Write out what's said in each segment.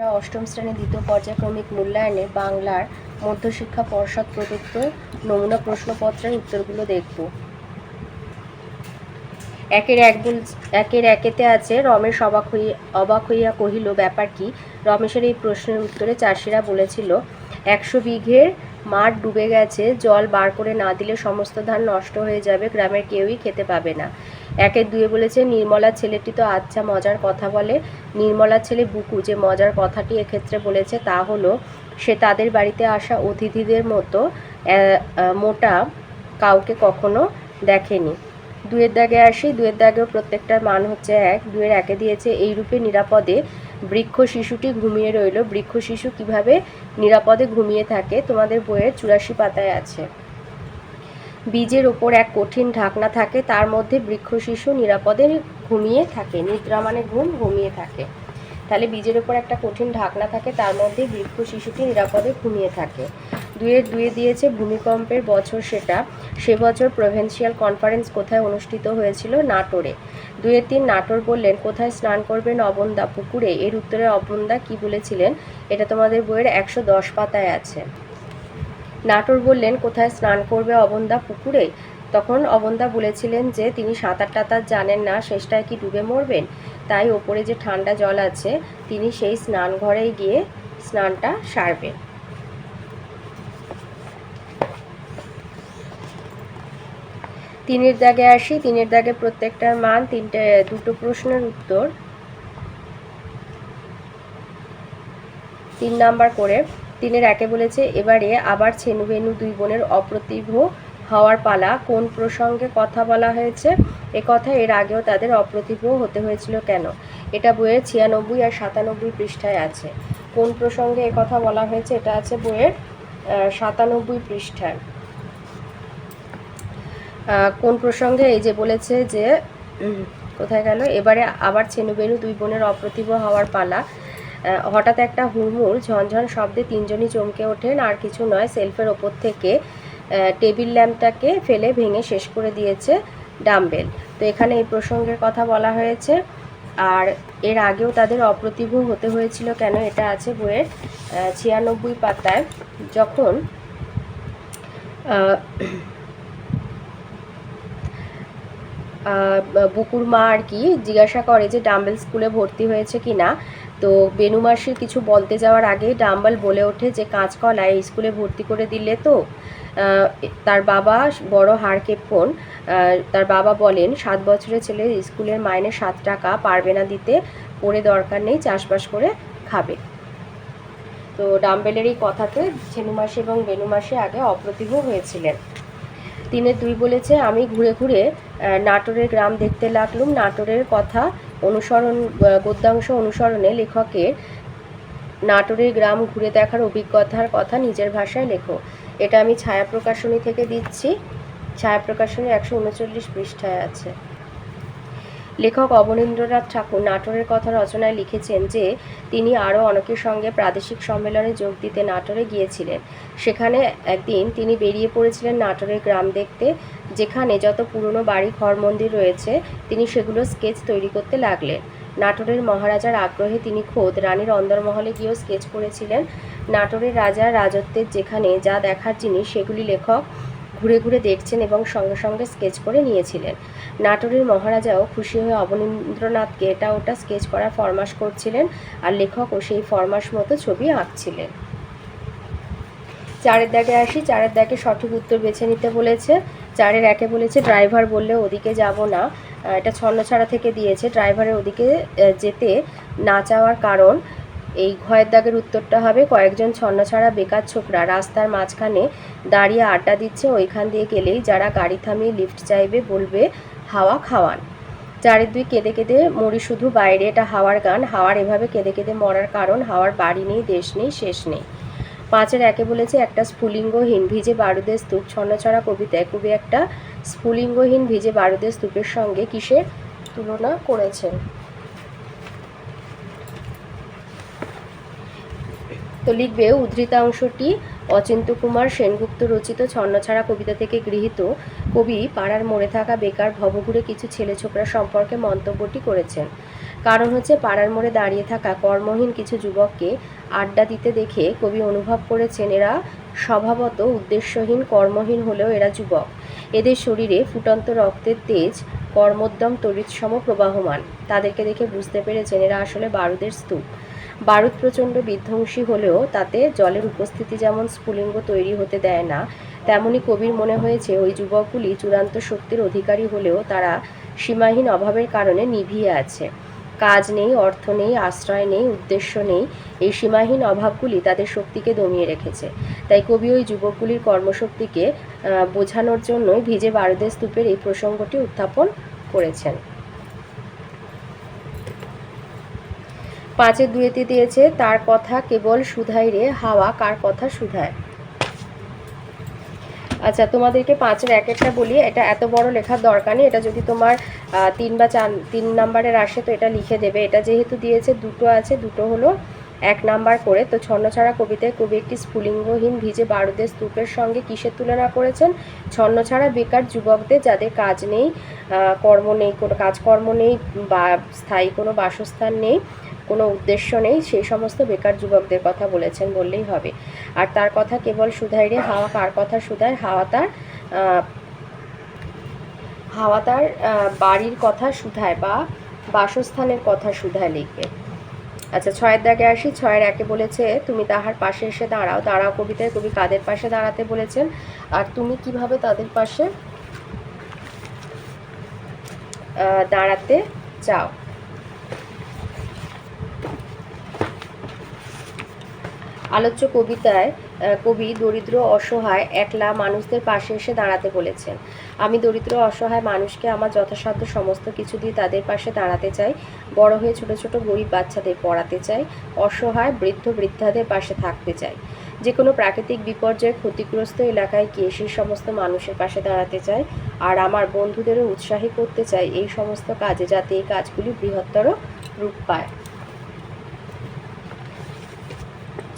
আমরা অষ্টম শ্রেণির দ্বিতীয় পর্যায়ক্রমিক মূল্যায়নে বাংলার মধ্যশিক্ষা পর্ষদ প্রদত্ত নমুনা প্রশ্নপত্রের উত্তরগুলো দেখব। একের এক বল- একের একেতে আছে, রমেশ অবাক হইয়া অবাক হইয়া কহিল, ব্যাপার কি? রমেশের এই প্রশ্নের উত্তরে চাষিরা বলেছিল, একশো বিঘের মাঠ ডুবে গেছে, জল বার করে না দিলে সমস্ত ধান নষ্ট হয়ে যাবে, গ্রামের কেউই খেতে পাবে না। একের দুয়ে বলেছে নির্মলা ছেলেটি তো আচ্ছা মজার কথা বলে। নির্মলার ছেলে বুকু, যে মজার কথাটি এক্ষেত্রে বলেছে তা হলো, সে তাদের বাড়িতে আসা অতিথিদের মতো মোটা কাউকে কখনো দেখেনি। দুয়ের দাগে আসি, দুয়ের দাগেও প্রত্যেকটার মান হচ্ছে এক। দুয়ের একে দিয়েছে, এই রূপে নিরাপদে বৃক্ষ শিশুটি ঘুমিয়ে রইল। বৃক্ষ শিশু কীভাবে নিরাপদে ঘুমিয়ে থাকে? তোমাদের বইয়ের চুরাশি পাতায় আছে। বীজের ওপর এক কঠিন ঢাকনা থাকে, তার মধ্যে বৃক্ষ শিশু নিরাপদে ঘুমিয়ে থাকে, নিদ্রা মানে ঘুম ঘুমিয়ে থাকে। তাহলে বীজের ওপর একটা কঠিন ঢাকনা থাকে, তার মধ্যে বৃক্ষ শিশুটি নিরাপদে ঘুমিয়ে থাকে। দুয়ে দুয়ে দিয়েছে ভূমিকম্পের বছর সেটা। সে বছর প্রভিন্সিয়াল কনফারেন্স কোথায় অনুষ্ঠিত হয়েছিল? নাটোরে। দুয়ে তিন নাটোর বললেন, কোথায় স্নান করবেন অবন্দা পুকুরে? এর উত্তরে অবন্দা কি বলেছিলেন? এটা তোমাদের বইয়ের একশো দশ পাতায় আছে। নাটোর বললেন, কোথায় স্নান করবে অবন্দা পুকুরে? তখন অবন্দা বলেছিলেন যে, তিনি সাঁতার টাতার জানেন না, শেষটায় কি ডুবে মরবেন? তাই ওপরে যে ঠান্ডা জল আছে, তিনি সেই স্নান ঘরে গিয়ে স্নানটা সারবেন। তিনের দাগে আসি তিনের দাগে প্রত্যেকটার মান তিনটে, দুটো প্রশ্নের উত্তর। তিন নাম্বার করে তিনের একে বলেছে, এবারে আবার ছেনু বেনু দুই বোনের অপ্রতিভ হওয়ার পালা। কোন প্রসঙ্গে কথা বলা হয়েছে? এ কথা এর আগেও তাদের অপ্রতিভ হতে হয়েছিল কেন? এটা বইয়ের ছিয়ানব্বই আর সাতানব্বই পৃষ্ঠায় আছে। কোন প্রসঙ্গে এ কথা বলা হয়েছে? এটা আছে বইয়ের সাতানব্বই পৃষ্ঠায়। কোন প্রসঙ্গে এই যে বলেছে যে কোথায় গেল? এবারে আবার ছেনু বেনু দুই বোনের অপ্রতিভ হওয়ার পালা। হঠাৎ একটা হুড়মুড়, ঝনঝন শব্দে তিনজনই চমকে ওঠেন, আর কিছু নয়, সেলফের ওপর থেকে টেবিল ল্যাম্পটাকে ফেলে ভেঙে শেষ করে দিয়েছে ডাম্বেল। তো এখানে এই প্রসঙ্গের কথা বলা হয়েছে, আর এর আগেও তাদের অপ্রতিভ হতে হয়েছিল কেন এটা আছে বইয়ের ছিয়ানব্বই পাতায়, যখন বুকুর মা আর কি জিজ্ঞাসা করে যে ডাম্বেল স্কুলে ভর্তি হয়েছে কি না তো বেনু মাসির কিছু বলতে যাওয়ার আগে ডাম্বেল বলে ওঠে যে কাঁচকলা এই স্কুলে ভর্তি করে দিলে তো। তার বাবা বড় হাড়কেপ্পন আহ, তার বাবা বলেন সাত বছরের ছেলে স্কুলের মাইনে সাত টাকা পারবে না দিতে পড়ে দরকার নেই চাষবাস করে খাবে। তো ডাম্বেলের এই কথাতে ছেনু মাসি এবং বেনু মাসি আগে অপ্রতিভ হয়েছিলেন। তিনে দুই বলেছে আমি ঘুরে ঘুরে নাটোরের গ্রাম দেখতে লাগলুম। নাটোরের কথা অনুসরণ গদ্যাংশ অনুসরণে লেখকের নাটোরের গ্রাম ঘুরে দেখার অভিজ্ঞতার কথা নিজের ভাষায় লেখো। এটা আমি ছায়া প্রকাশনী থেকে দিচ্ছি। ছায়া প্রকাশনী একশো উনচল্লিশ পৃষ্ঠায় আছে। লেখক অবনীন্দ্রনাথ ঠাকুর নাটোরের কথা রচনায় লিখেছেন যে, তিনি আরও অনেকের সঙ্গে প্রাদেশিক সম্মেলনে যোগ দিতে নাটোরে গিয়েছিলেন। সেখানে একদিন তিনি বেরিয়ে পড়েছিলেন নাটোরের গ্রাম দেখতে, যেখানে যত পুরনো বাড়ি, ঘর, মন্দির রয়েছে, তিনি সেগুলো স্কেচ তৈরি করতে লাগলেন। নাটোরের মহারাজার আগ্রহে তিনি খোদ রানীর অন্দরমহলে গিয়েও স্কেচ করেছিলেন নাটোরের রাজার রাজত্বের যেখানে যা দেখার জিনিস, সেগুলি লেখক ঘুরে ঘুরে দেখছেন এবং সঙ্গে সঙ্গে স্কেচ করে নিয়েছিলেন। নাটোরের মহারাজাও খুশি হয়ে অবনীন্দ্রনাথকে এটা ওটা স্কেচ করার ফরমাস করছিলেন আর লেখকও সেই ফরমাস মতো ছবি আঁকছিলেন। চারের দাগে আসি, চারের দাগে সঠিক উত্তর বেছে নিতে বলেছে। চারের একে বলেছে, ড্রাইভার বললে ওদিকে যাব না। এটা ছন্নছাড়া থেকে দিয়েছে। ড্রাইভারের ওদিকে যেতে না চাওয়ার কারণ এই ঘয়ের দাগের উত্তরটা হবে, কয়েকজন ছন্নছাড়া বেকার ছোকরা রাস্তার মাঝখানে দাঁড়িয়ে আড্ডা দিচ্ছে, ওইখান দিয়ে গেলেই যারা গাড়ি থামিয়ে লিফট চাইবে বলবে, হাওয়া খাওয়ান। চারের দুই কেঁদে কেঁদে মরি শুধু বাইরে, এটা হাওয়ার গান, হাওয়ার এভাবে কেঁদে কেঁদে মরার কারণ, হাওয়ার বাড়ি নেই, দেশ নেই, শেষ নেই। পাঁচের একে বলেছে, একটা স্ফুলিঙ্গহীন ভিজে বারুদের স্তূপ। ছন্নছড়া কবিতায় কবি একটা স্ফুলিঙ্গহীন ভিজে বারুদের স্তূপের সঙ্গে কিসের তুলনা করেছেন? তো লিখবে উদ্ধৃতাংশটি অচিন্ত কুমার সেনগুপ্ত রচিত ছন্নছাড়া কবিতা থেকে গৃহীত। কবি পাড়ার মরে থাকা বেকার ভবঘুরে কিছু ছেলে ছোকরা সম্পর্কে মন্তব্যটি করেছেন। কারণ হচ্ছে পাড়ার মোড়ে দাঁড়িয়ে থাকা কর্মহীন কিছু যুবককে আড্ডা দিতে দেখে কবি অনুভব করেছেন এরা স্বভাবত উদ্দেশ্যহীন, কর্মহীন হলেও এরা যুবক। এদের শরীরে ফুটন্ত রক্তের তেজ, কর্মোদ্যম তরিৎসম প্রবাহমান। তাদেরকে দেখে বুঝতে পেরেছেন এরা আসলে বারুদের স্তূপ। বারুদ প্রচণ্ড বিধ্বংসী হলেও তাতে জলের উপস্থিতি যেমন স্ফুলিঙ্গ তৈরি হতে দেয় না, তেমনি কবির মনে হয়েছে ওই যুবকগুলি চূড়ান্ত শক্তির অধিকারী হলেও তারা সীমাহীন অভাবের কারণে নিভিয়ে আছে। কাজ নেই, অর্থ নেই, আশ্রয় নেই, উদ্দেশ্য নেই, এই সীমাহীন অভাবগুলি তাদের শক্তিকে দমিয়ে রেখেছে। তাই কবি ওই যুবকগুলির কর্মশক্তিকে বোঝানোর জন্যই ভিজে বারুদের স্তূপের এই প্রসঙ্গটি উত্থাপন করেছেন। পাঁচের দুয়েতে দিয়েছে, তার কথা কেবল সুধাই রে, হাওয়া কার কথা সুধায় আচ্ছা তোমাদেরকে পাঁচের এক একটা বলি, এটা এত বড় লেখার দরকার নেই, এটা যদি তোমার তিন বা চার, তিন নাম্বারের আসে তো এটা লিখে দেবে। এটা যেহেতু দিয়েছে, দুটো আছে, দুটো হলো এক নাম্বার করে, তো ছন্নছাড়া কবিতায় কবি একটি স্ফুলিঙ্গহীন ভিজে বারুদের স্তূপের সঙ্গে কিসের তুলনা করেছেন? ছন্নছাড়া বেকার যুবকদের যাদের কাজ নেই কর্ম নেই, কোনো কাজকর্ম নেই, বা স্থায়ী কোনো বাসস্থান নেই কোনো উদ্দেশ্য নেই, সেই সমস্ত বেকার যুবকদের কথা বলেছেন বললেই হবে। আর তার কথা কেবল সুধাই রে, হাওয়া কার কথা সুধায় হাওয়া তার হাওয়া তার বাড়ির কথা সুধায় বা বাসস্থানের কথা সুধায় লিখবে। আচ্ছা ছয়ের দাগে আসি। ছয়ের একে বলেছে, তুমি তাহার পাশে এসে দাঁড়াও। দাঁড়াও কবিতায়, কবি কাদের পাশে দাঁড়াতে বলেছেন? আর তুমি কীভাবে তাদের পাশে দাঁড়াতে চাও? আলোচ্য কবিতায় কবি দরিদ্র, অসহায়, একলা মানুষদের পাশে এসে দাঁড়াতে বলেছেন। আমি দরিদ্র, অসহায় মানুষকে আমার যথাসাধ্য সমস্ত কিছু দিয়ে তাদের পাশে দাঁড়াতে চাই, বড় হয়ে ছোট ছোট গরিব বাচ্চাদের পড়াতে চাই, অসহায় বৃদ্ধ বৃদ্ধাদের পাশে থাকতে চাই। যে কোনো প্রাকৃতিক বিপর্যয়ে ক্ষতিগ্রস্ত এলাকায় গিয়ে সেই সমস্ত মানুষের পাশে দাঁড়াতে চাই, আর আমার বন্ধুদেরও উৎসাহী করতে চাই এই সমস্ত কাজে যাতে এই কাজগুলি বৃহত্তর রূপ পায়।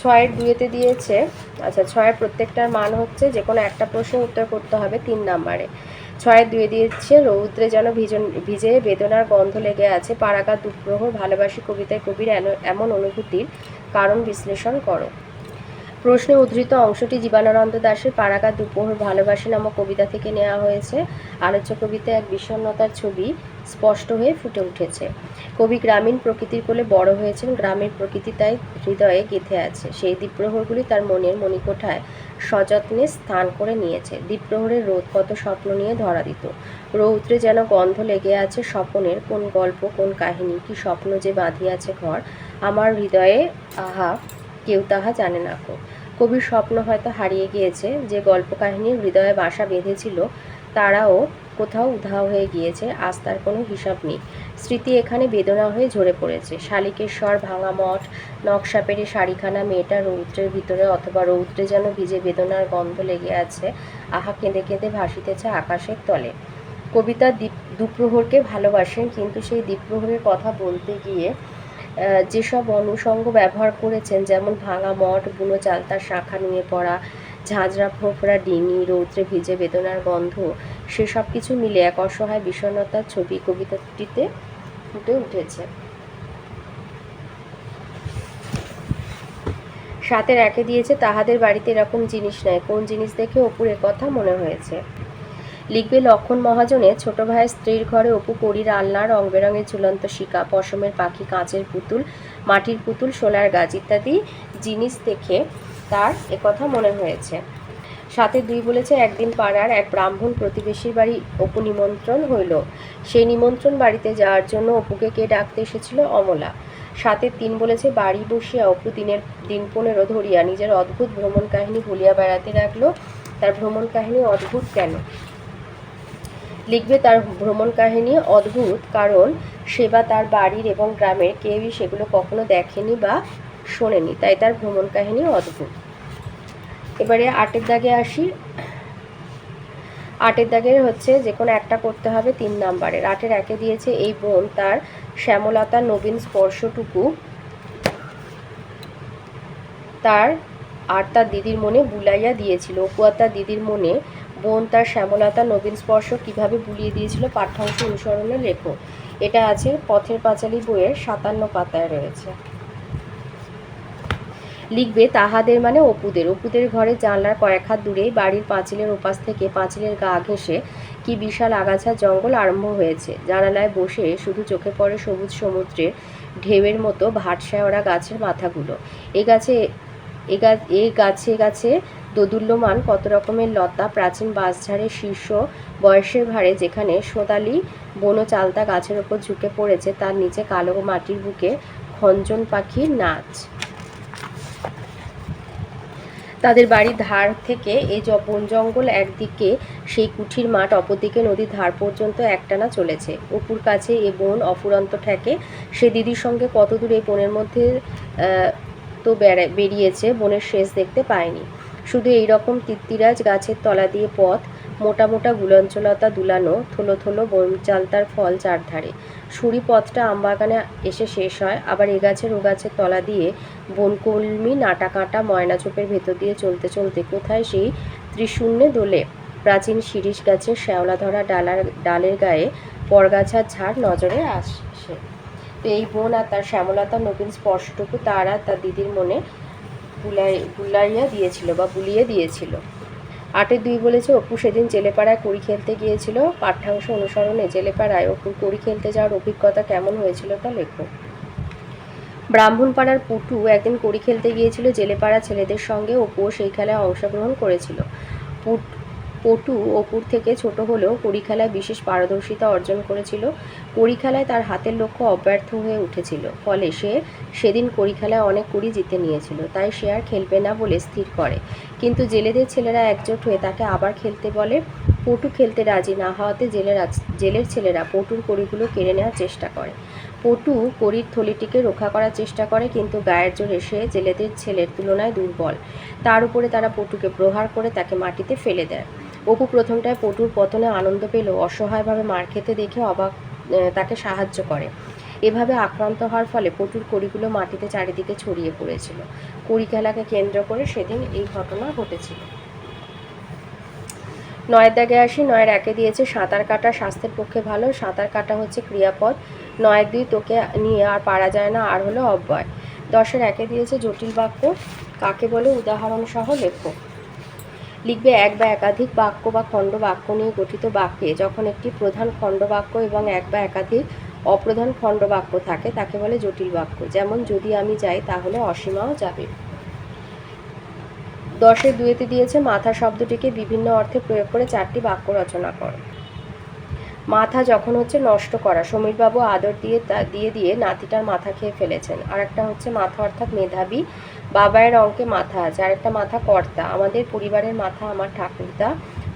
ছয়ের দুয়েতে দিয়েছে। আচ্ছা ছয়ের প্রত্যেকটার মান হচ্ছে যে কোনো একটা প্রশ্নের উত্তর করতে হবে তিন নাম্বারে। ছয়ের দুয়ে দিয়েছে, রৌদ্রে যেন ভিজন, ভিজে বেদনার গন্ধ লেগে আছে পারাকা দুপ্রহর ভালোবাসি কবিতায় কবির এমন অনুভূতির কারণ বিশ্লেষণ করো। প্রশ্নে উদ্ধৃত অংশটি জীবানানন্দ দাশের পারাকা দুপোহর ভালোবাসি নামক কবিতা থেকে নেওয়া হয়েছে। আলোচ্য কবিতায় এক বিষণ্ণতার ছবি স্পষ্ট হয়ে ফুটে উঠেছে। কবি গ্রামীণ প্রকৃতির কোলে বড় হয়েছেন, গ্রামের প্রকৃতি তাই হৃদয়ে গেঁথে আছে। সেই দ্বীপ্রহরগুলি তার মনের মণিকোঠায় সযত্নে স্থান করে নিয়েছে। দ্বীপ্রহরের রোদ কত স্বপ্ন নিয়ে ধরা দিত। রৌদ্রে যেন গন্ধ লেগে আছে স্বপনের কোন গল্প, কোন কাহিনী, কি স্বপ্ন যে বাঁধিয়াছে ঘর। আমার হৃদয়ে আহা কেউ তাহা জানে না কো কবির স্বপ্ন হয়তো হারিয়ে গিয়েছে, যে গল্প কাহিনীর হৃদয়ে বাসা বেঁধেছিল, তারাও কোথাও উধাও হয়ে গিয়েছে, আজ তার কোনো হিসাব নেই। স্মৃতি এখানে বেদনা হয়ে ঝরে পড়েছে। শালিকেশ্বর, ভাঙা মঠ, নকশা পেরে শাড়িখানা, মেয়েটা রৌদ্রের ভিতরে অথবা রৌদ্রে যেন ভিজে বেদনার গন্ধ লেগে আছে, আহা কেঁদে কেঁদে ভাসিতেছে আকাশের তলে। কবিতা দ্বীপ দুপ্রহরকে ভালোবাসেন কিন্তু সেই দ্বীপ্রহরের কথা বলতে গিয়ে যেসব অনুষঙ্গ ব্যবহার করেছেন, যেমন ভাঙা মঠ, বুনো চালতার শাখা নিয়ে পড়া, ঝাঁঝরা ফোফরা ডিঙি, রৌদ্রে ভিজে বেদনার গন্ধ, সেসব কিছু মিলে এক অসহায় বিষণ্ণতার ছবি কবিতাটিতে ফুটে উঠেছে। সাথে রেখে দিয়েছে, তাহাদের বাড়িতে এরকম জিনিস নাই। কোন জিনিস দেখে অপুর কথা মনে হয়েছে? লিখবে লক্ষণ মহাজনের ছোট ভাইয়ের স্ত্রীর ঘরে অপু পরীর আলনা রং বেরঙের ঝুলন্ত শিকা, পশমের পাখি, কাঁচের পুতুল, মাটির পুতুল সোলার গাছ ইত্যাদি জিনিস দেখে তার একথা মনে হয়েছে। সাথে দুই বলেছে, একদিন পাড়ার এক ব্রাহ্মণ প্রতিবেশীর বাড়ি অপু নিমন্ত্রণ হইল। সেই নিমন্ত্রণ বাড়িতে যাওয়ার জন্য অপুকে কে ডাকতে এসেছিল? অমলা। সাথে তিন বলেছে, বাড়ি বসিয়া অপু দিনের, দিন পনেরো ধরিয়া নিজের অদ্ভুত ভ্রমণ কাহিনী ভুলিয়া বেড়াতে লাগল। তার ভ্রমণ কাহিনী অদ্ভুত কেন? লিখবে তার ভ্রমণ কাহিনী অদ্ভুত, কারণ সেবা তার বাড়ির এবং গ্রামের। কেউই সেগুলো কখনো দেখেনি বা শোনেনি, তাই তার ভ্রমণ কাহিনী অদ্ভুত। এবারে আটের দাগে আসি। আটের দাগের হচ্ছে যে কোনো একটা করতে হবে তিন নাম্বারের। আটের একে দিয়েছে এই বোন, তার শ্যামলতা নবীন স্পর্শটুকু। তার আর তার দিদির মনে বুলাইয়া দিয়েছিল। অপু আর তার দিদির মনে বোন তার শ্যামলতা নবীন স্পর্শ কীভাবে বুলিয়ে দিয়েছিল পাঠ্যাংশ অনুসরণে লেখো এটা আছে পথের পাঁচালী বইয়ের সাতান্ন পাতায় রয়েছে। লিখবে, তাহাদের মানে অপুদের। অপুদের ঘরে জানলার কয়েক হাত দূরেই বাড়ির পাঁচিলের ওপাশ থেকে পাঁচিলের গা ঘেঁষে কি বিশাল আগাছা জঙ্গল আরম্ভ হয়েছে। জানালায় বসে শুধু চোখে পড়ে সবুজ সমুদ্রের ঢেউয়ের মতো ভাটসাওড়া গাছের মাথাগুলো। এ গাছ, এ গাছে গাছে দোদুল্যমান কত রকমের লতা, প্রাচীন বাঁশঝাড়ের শীর্ষ বয়সের ভারে যেখানে সোদালি বনো চালতা গাছের ওপর ঝুঁকে পড়েছে, তার নিচে কালো মাটির বুকে খঞ্জন পাখির নাচ। তাদের বাড়ির ধার থেকে এই বন জঙ্গল একদিকে, সেই কুঠির মাঠ অপরদিকে, নদীর ধার পর্যন্ত একটানা চলেছে। অপুর কাছে এ বন অফুরন্ত ঠেকে। সে দিদির সঙ্গে কত দূর এই বনের মধ্যে তো বেড়া- বেরিয়েছে, বনের শেষ দেখতে পায়নি। শুধু এই রকম তিত্তিরাজ গাছের তলা দিয়ে পথ, মোটা মোটা গুলঞ্চলতা দুলানো, থলো থলো চালতার ফল চারধারে সুরি পথটা আমবাগানে এসে শেষ হয়, আবার এ গাছের ও গাছের তলা দিয়ে বনকলমি নাটা কাঁটা ময়না চোপের ভেতর দিয়ে চলতে চলতে কোথায় সেই ত্রিশূন্যে দোলে। প্রাচীন শিরিষ গাছের শ্যাওলা ধরা ডালার, ডালের গায়ে পরগাছার ঝাড় নজরে আসে। তো এই বোন আর তার শ্যামলতা নবীন স্পর্শটুকু, তার আর তার দিদির মনে বুলাই, বুলাইয়া দিয়েছিল বা বুলিয়ে দিয়েছিল। আটে দুই বলেছে, অপু সেদিন জেলেপাড়ায় কড়ি খেলতে গিয়েছিল। পাঠ্যাংশ অনুসরণে জেলেপাড়ায় অপুর কড়ি খেলতে যাওয়ার অভিজ্ঞতা কেমন হয়েছিল তা লেখো। ব্রাহ্মণপাড়ার পুটু একদিন কড়ি খেলতে গিয়েছিল জেলেপাড়া ছেলেদের সঙ্গে। অপুও সেই খেলায় অংশগ্রহণ করেছিল। পুট পটু অপুর থেকে ছোট হলেও খেলায় বিশেষ পারদর্শিতা অর্জন করেছিল। খেলায় তার হাতের লক্ষ্য অব্যর্থ হয়ে উঠেছিল। ফলে সে সেদিন খেলায় অনেক কুড়ি জিতে নিয়েছিল। তাই সে আর খেলবে না বলে স্থির করে। কিন্তু জেলেদের ছেলেরা একজোট হয়ে তাকে আবার খেলতে বলে। পটু খেলতে রাজি না হওয়াতে জেলেরা জেলের ছেলেরা পটুর কড়িগুলো কেড়ে নেওয়ার চেষ্টা করে। পটু কড়ির থলিটিকে রক্ষা করার চেষ্টা করে, কিন্তু গায়ের জোরে সে জেলেদের ছেলের তুলনায় দুর্বল। তার উপরে তারা পটুকে প্রহার করে তাকে মাটিতে ফেলে দেয়। অপু প্রথমটায় পটুর পতনে আনন্দ পেলেও অসহায়ভাবে মার খেতে দেখে অবাক তাকে সাহায্য করে। এভাবে আক্রান্ত হওয়ার ফলে পটুর কড়িগুলো মাটিতে চারিদিকে ছড়িয়ে পড়েছিল। কড়ি খেলাকে কেন্দ্র করে সেদিন এই ঘটনা ঘটেছিল। নয়ের দাগে আসি, নয়ের একে দিয়েছে সাঁতার কাটা, স্বাস্থ্যের পক্ষে ভালো, সাঁতার কাটা হচ্ছে ক্রিয়াপদ। নয়ের দুই তোকে নিয়ে আর পারা যায় না, আর হলো অব্যয়। দশের একে দিয়েছে জটিল বাক্য, কাকে বলে উদাহরণ সহ লেখো লিখবে এক বা একাধিক বাক্য বা খণ্ড বাক্য নিয়ে গঠিত বাক্যে। যখন একটি প্রধান খণ্ড বাক্য এবং এক বা একাধিক অপ্রধান খণ্ড বাক্য থাকে, তাকে বলে জটিল বাক্য। যেমন, যদি আমি যাই, তাহলে অসীমাও যাবে। দশের দুয়েতে দিয়েছে মাথা শব্দটিকে বিভিন্ন অর্থে প্রয়োগ করে চারটি বাক্য রচনা করো। মাথা যখন হচ্ছে নষ্ট করা, সমীরবাবু আদর দিয়ে দিয়ে দিয়ে নাতিটার মাথা খেয়ে ফেলেছেন। আর একটা হচ্ছে মাথা অর্থাৎ মেধাবী বাবায়ের অঙ্কে মাথা আছে আর একটা মাথা কর্তা। আমাদের পরিবারের মাথা আমার ঠাকুরদা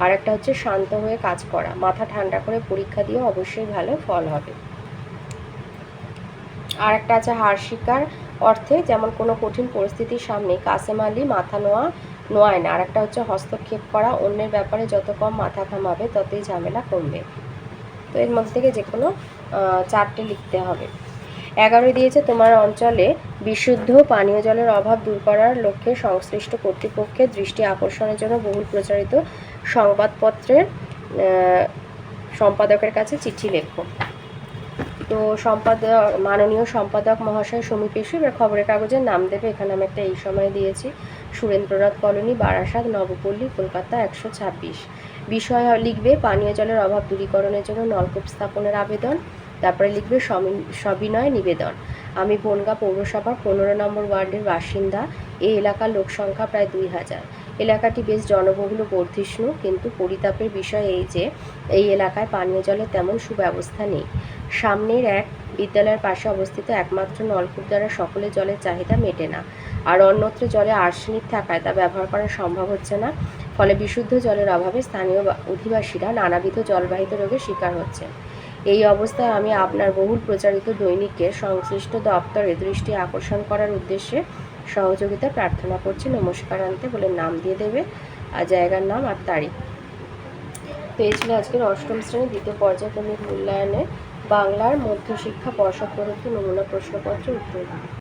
আর একটা হচ্ছে শান্ত হয়ে কাজ করা। মাথা ঠান্ডা করে পরীক্ষা দিয়ে অবশ্যই ভালো ফল হবে। আর একটা আছে হার শিকার অর্থে, যেমন কোনো কঠিন পরিস্থিতির সামনে কাসেম আলী মাথা নোয়া, নোয়ায় না। আর একটা হচ্ছে হস্তক্ষেপ করা, অন্যের ব্যাপারে যত কম মাথা ঘামাবে, ততই ঝামেলা কমবে। তো এর মধ্যে থেকে যে কোনো চারটে লিখতে হবে। এগারো দিয়েছে তোমার অঞ্চলে বিশুদ্ধ পানীয় জলের অভাব দূর করার লক্ষ্যে সংশ্লিষ্ট কর্তৃপক্ষের দৃষ্টি আকর্ষণের জন্য বহুল প্রচারিত সংবাদপত্রের সম্পাদকের কাছে চিঠি লেখো। তো সম্পাদক, মাননীয় সম্পাদক মহাশয় সমীপেশু এবার খবরের কাগজের নাম দেবে। এখানে আমি একটা এই সময় দিয়েছি। সুরেন্দ্রনাথ কলোনি, বারাসাত, নবপল্লী, কলকাতা, একশো ছাব্বিশ। বিষয় লিখবে, পানীয় জলের অভাব দূরীকরণের জন্য নলকূপ স্থাপনের আবেদন। তারপরে লিখবে সবিনয় নিবেদন। আমি বনগা পৌরসভার পনেরো নম্বর ওয়ার্ডের বাসিন্দা। এই এলাকার লোক সংখ্যা প্রায় দুই হাজার। এলাকাটি বেশ জনবহুল বর্ধিষ্ণু, কিন্তু পরিতাপের বিষয় এই যে, এই এলাকায় পানীয় জলের তেমন সুব্যবস্থা নেই। সামনের এক বিদ্যালয়ের পাশে অবস্থিত একমাত্র নলকূপ দ্বারা সকলে জলের চাহিদা মেটে না। আর অন্যত্র জলে আর্সেনিক থাকায় তা ব্যবহার করা সম্ভব হচ্ছে না। ফলে বিশুদ্ধ জলের অভাবে স্থানীয় অধিবাসীরা নানাবিধ জলবাহিত রোগের শিকার হচ্ছে এই অবস্থায় আমি আপনার বহুল প্রচারিত দৈনিকের সংশ্লিষ্ট দপ্তরে দৃষ্টি আকর্ষণ করার উদ্দেশ্যে সহযোগিতা প্রার্থনা করছি। নমস্কার আনতে বলে নাম দিয়ে দেবে আর জায়গার নাম আর তারিখ। তো এই ছিল আজকের অষ্টম শ্রেণি দ্বিতীয় পর্যায়ক্রমিক মূল্যায়নে বাংলার মধ্যশিক্ষা পর্ষদ প্রদত্ত নমুনা প্রশ্নপত্র উত্তর।